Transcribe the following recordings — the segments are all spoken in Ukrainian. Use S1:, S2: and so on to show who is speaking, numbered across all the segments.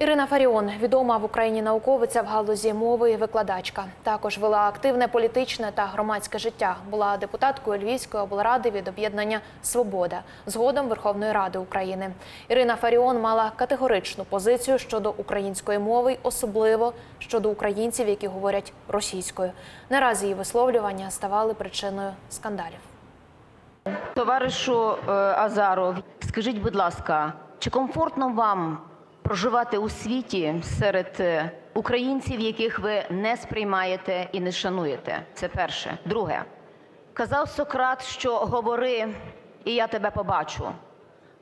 S1: Ірина Фаріон, відома в Україні науковиця в галузі мови і викладачка. Також вела активне політичне та громадське життя. Була депутаткою Львівської облради від об'єднання Свобода, згодом Верховної Ради України. Ірина Фаріон мала категоричну позицію щодо української мови, особливо щодо українців, які говорять російською. Наразі її висловлювання ставали причиною скандалів.
S2: Товаришу е, Азаров, скажіть, будь ласка, чи комфортно вам проживати у світі серед е, українців, яких ви не сприймаєте і не шануєте? Це перше. Друге, казав Сократ, що говори, і я тебе побачу.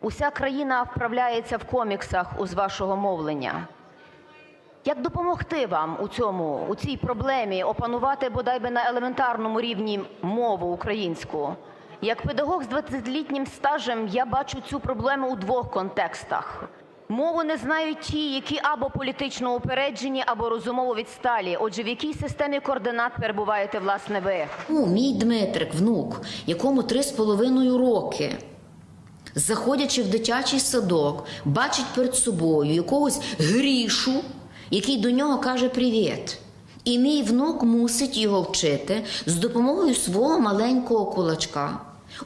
S2: Уся країна вправляється в коміксах з вашого мовлення. Як допомогти вам у цьому, у цій проблемі опанувати бодай би на елементарному рівні мову українську? Як педагог з 20-літнім стажем я бачу цю проблему у двох контекстах. Мову не знають ті, які або політично упереджені, або розумово відсталі. Отже, в якій системі координат перебуваєте власне ви?
S3: Ну, мій Дмитрик, внук, якому три з половиною роки, заходячи в дитячий садок, бачить перед собою якогось грішу, який до нього каже привіт. І мій внук мусить його вчити з допомогою свого маленького кулачка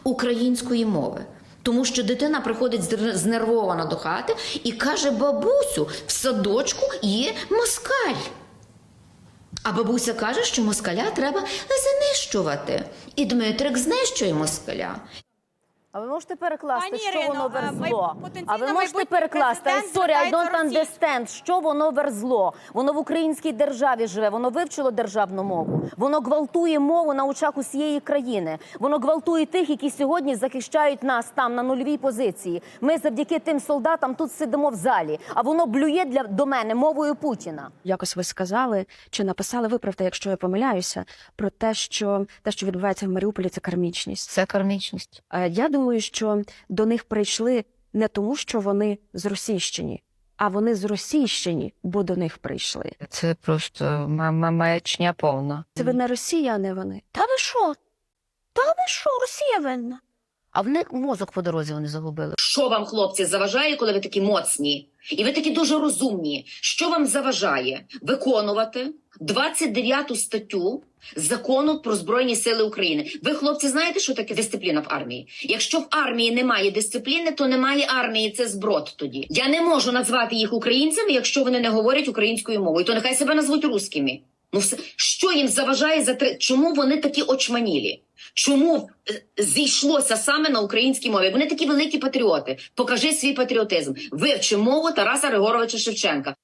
S3: української мови. Тому що дитина приходить знервовано до хати і каже: бабусю, в садочку є москаль. А бабуся каже, що москаля треба знищувати. І Дмитрик знищує москаля.
S2: А ви можете перекласти,
S4: Пані
S2: що
S4: Ірино,
S2: воно верзло?
S4: май- потенційно
S2: А ви можете
S4: майбутній
S2: перекласти?
S4: президент
S2: Sorry, I don't
S4: звертається
S2: understand, що воно верзло. Воно в українській державі живе, воно вивчило державну мову. Воно гвалтує мову на очах усієї країни. Воно гвалтує тих, які сьогодні захищають нас там на нульовій позиції. Ми завдяки тим солдатам тут сидимо в залі, а воно блює для до мене мовою Путіна.
S5: Якось ви сказали чи написали, виправте, якщо я помиляюся, про те, що те, що відбувається в Маріуполі, це кармічність.
S2: Це кармічність.
S5: Е, Я думаю, що до них прийшли не тому, що вони зросійщені, а вони зросійщені, бо до них прийшли.
S6: Це просто ма- ма- маячня повна.
S5: Це ви не Росія, а не вони. Та ви що? Та ви що, Росія винна?
S2: А в них мозок по дорозі вони загубили.
S7: Що вам, хлопці, заважає, коли ви такі моцні? І ви такі дуже розумні. Що вам заважає виконувати 29 статтю закону про Збройні Сили України? Ви, хлопці, знаєте, що таке дисципліна в армії? Якщо в армії немає дисципліни, то немає армії. Це зброд тоді. Я не можу назвати їх українцями, якщо вони не говорять українською мовою. То нехай себе назвуть русскими. Ну все, що їм заважає за три? Чому вони такі очманілі? Чому е, зійшлося саме на українській мові? Вони такі великі патріоти. Покажи свій патріотизм. Вивчи мову Тараса Григоровича Шевченка.